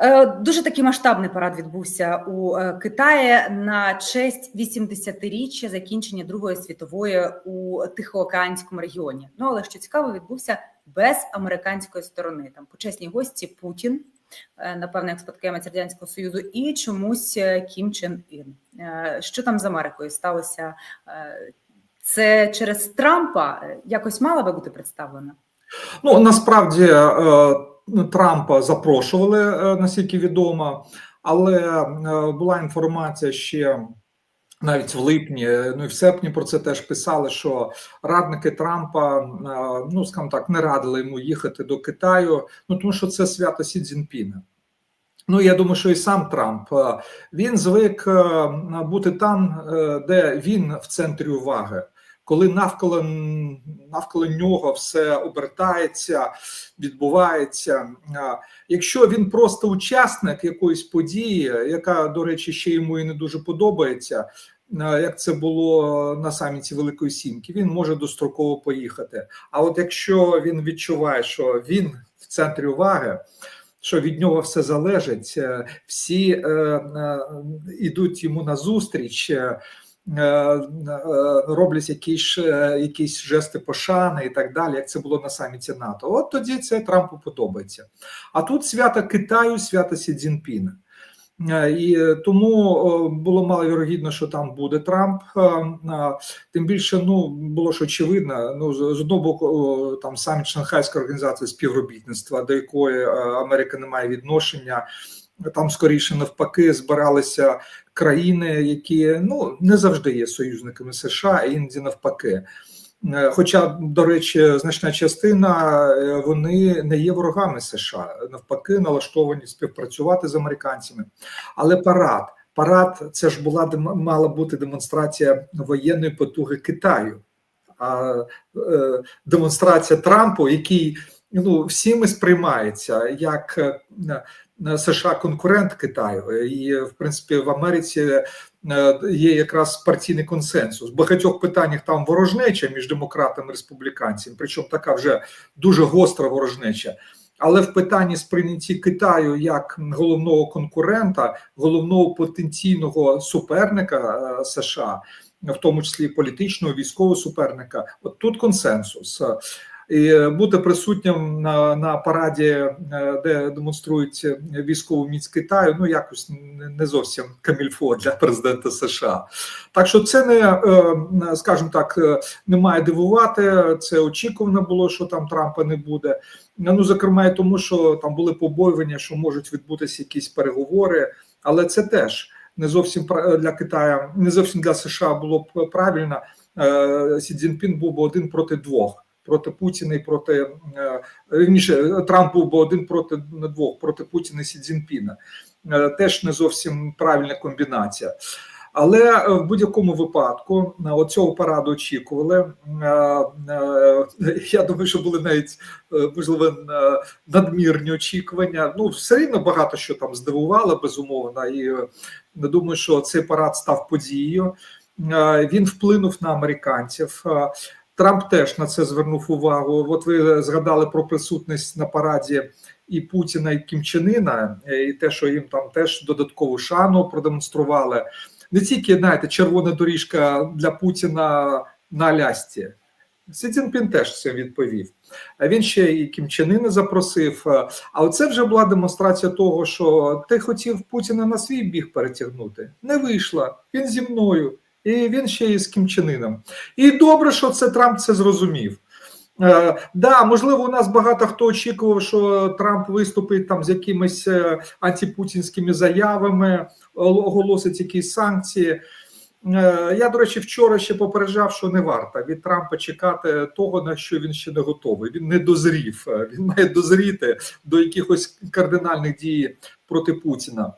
Е, Дуже такий масштабний парад відбувся у е, Китаї на честь 80-річчя закінчення Другої світової у Тихоокеанському регіоні. Ну але що цікаво, відбувся без американської сторони. Там почесні гості Путін, е, напевно, спадкоємець радянського союзу, і чомусь Кім Чен Ін. Що там з Америкою сталося? Це через Трампа якось мала би бути представлена? Ну насправді Трампа запрошували, е, наскільки відомо, але е, була інформація ще навіть в липні, е, ну і в серпні про це теж писали, що радники Трампа, ну скажімо так, не радили йому їхати до Китаю, ну тому що це свято Сі Цзіньпіна. Ну, я думаю, що і сам Трамп він звик бути там, де він в центрі уваги коли навколо навколо нього все обертається, відбувається. Якщо він просто учасник якоїсь події, яка, до речі, ще йому і не дуже подобається, як це було на саміті Великої Сімки, він може достроково поїхати. А от якщо він відчуває, що він в центрі уваги. Що від нього все залежить, всі е, е, ідуть йому на зустріч, роблять якісь якісь жести пошани і так далі, як це було на саміті НАТО. От тоді це Трампу подобається. А тут свято Китаю, свято Сі Цзіньпіна. І тому було маловірогідно, що там буде Трамп. Тим більше ну було ж очевидно. Ну з одного боку, там саміт Шанхайська організація співробітництва, до якої Америка не має відношення. Там скоріше навпаки збиралися країни, які ну не завжди є союзниками США, іноді навпаки. Хоча, до речі, значна частина вони не є ворогами США, навпаки, налаштовані співпрацювати з американцями. Але парад, парад це ж була мала бути демонстрація воєнної потуги Китаю, а е, демонстрація Трампу, який ну всіми сприймається як США конкурент Китаю, і в принципі в Америці є якраз партійний консенсус. В багатьох питаннях там ворожнеча між демократами і республіканцями, причому така вже дуже гостра ворожнеча. Але в питанні сприйнятті Китаю як головного конкурента, головного потенційного суперника США, в тому числі політичного військового суперника, от тут консенсус і бути присутнім на на параді, е, де демонструють військову міць Китаю, ну якось не зовсім камільфо для президента США. Так що це не е, скажімо так, е, не має дивувати. Це очікувано було, що там Трампа не буде. Ну зокрема, і тому що там були побоювання, що можуть відбутися якісь переговори, але це теж не зовсім для Китаю, не зовсім для США було б правильно. Сі Цзіньпін був би один проти двох проти Путіна і проти вірніше, Трамп був би один проти двох проти Путіна і Сі Цзіньпіна. Теж не зовсім правильна комбінація. Але в будь-якому випадку оцього параду очікували. Я думаю, що були навіть можливо надмірні очікування. Ну, все рівно багато що там здивувало, безумовно, і не думаю, що цей парад став подією. Він вплинув на американців. Трамп теж на це звернув увагу. От ви згадали про присутність на параді і Путіна, і Кімчинина, і те, що їм там теж додаткову шану продемонстрували. Не тільки знаєте, червона доріжка для Путіна на Алясці. Сі Цзіньпін теж це відповів. А він ще і Кімчанина запросив. А оце вже була демонстрація того, що ти хотів Путіна на свій біг перетягнути. Не вийшла. Він зі мною і він ще і з Кімчанином. І добре, що це Трамп це зрозумів. Е, да, можливо, у нас багато хто очікував, що Трамп виступить там з якимись е, антипутінськими заявами, оголосить якісь санкції. Е, я, до речі, вчора ще попереджав, що не варто від Трампа чекати того, на що він ще не готовий. Він не дозрів. Він має дозріти до якихось кардинальних дій проти Путіна.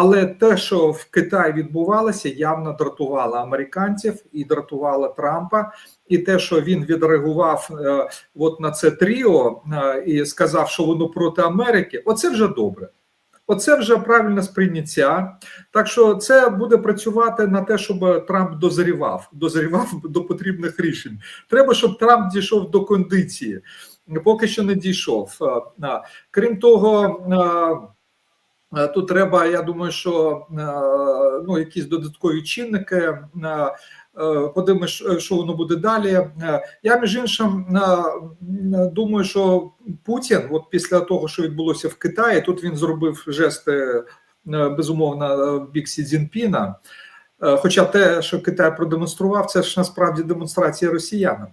Але те, що в Китаї відбувалося, явно дратувало американців і дратувало Трампа. І те, що він відреагував е, от на це тріо е, і сказав, що воно проти Америки, оце вже добре. Оце вже правильне сприйняття. Так що це буде працювати на те, щоб Трамп дозрівав, дозрівав до потрібних рішень. Треба, щоб Трамп дійшов до кондиції. Поки що не дійшов. Е, крім того. Е, Тут треба, я думаю, що е, ну, якісь додаткові чинники. е, Подивимось, що- воно буде далі. Я між іншим думаю, що Путін, от після того, що відбулося в Китаї, тут він зробив жести безумовно в бік Сі Цзіньпіна. Е, Хоча те, що Китай продемонстрував, це ж насправді демонстрація росіянам,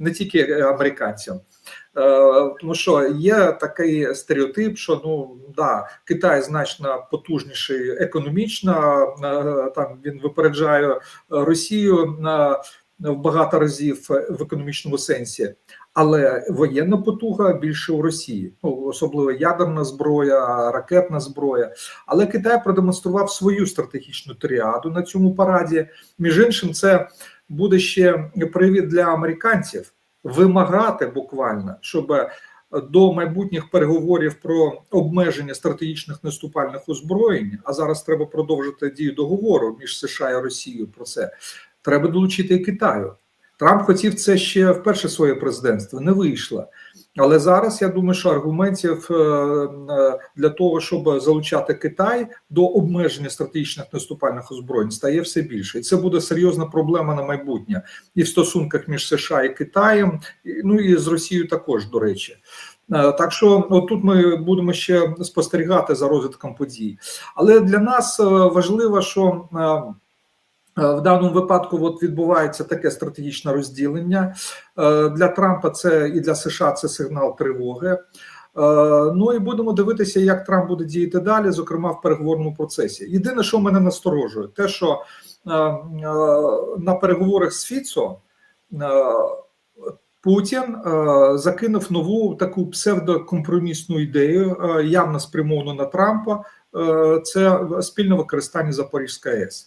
не тільки е, американцям. Е, Тому що є такий стереотип, що ну да, Китай значно потужніший економічно, е, там він випереджає Росію на в багато разів в економічному сенсі, але воєнна потуга більше у Росії, ну особливо ядерна зброя, ракетна зброя. Але Китай продемонстрував свою стратегічну тріаду на цьому параді. Між іншим, це буде ще привід для американців вимагати буквально, щоб до майбутніх переговорів про обмеження стратегічних наступальних озброєнь, а зараз треба продовжити дію договору між США і Росією про це. Треба долучити і Китаю. Трамп хотів це ще в перше своє президентство, не вийшло. Але зараз я думаю, що аргументів е, е, для того, щоб залучати Китай до обмеження стратегічних наступальних озброєнь, стає все більше, і це буде серйозна проблема на майбутнє і в стосунках між США і Китаєм, ну і з Росією також до речі. Е, Так що от тут ми будемо ще спостерігати за розвитком подій. Але для нас важливо, що в даному випадку от відбувається таке стратегічне розділення. Е, Для Трампа це і для США це сигнал тривоги. Е, Ну і будемо дивитися, як Трамп буде діяти далі, зокрема в переговорному процесі. Єдине, що мене насторожує, те, що е, е, на переговорах з Фіцо е, Путін е, закинув нову таку псевдокомпромісну ідею, е, явно спрямовану на Трампа. Е, Це спільне використання Запорізької АЕС.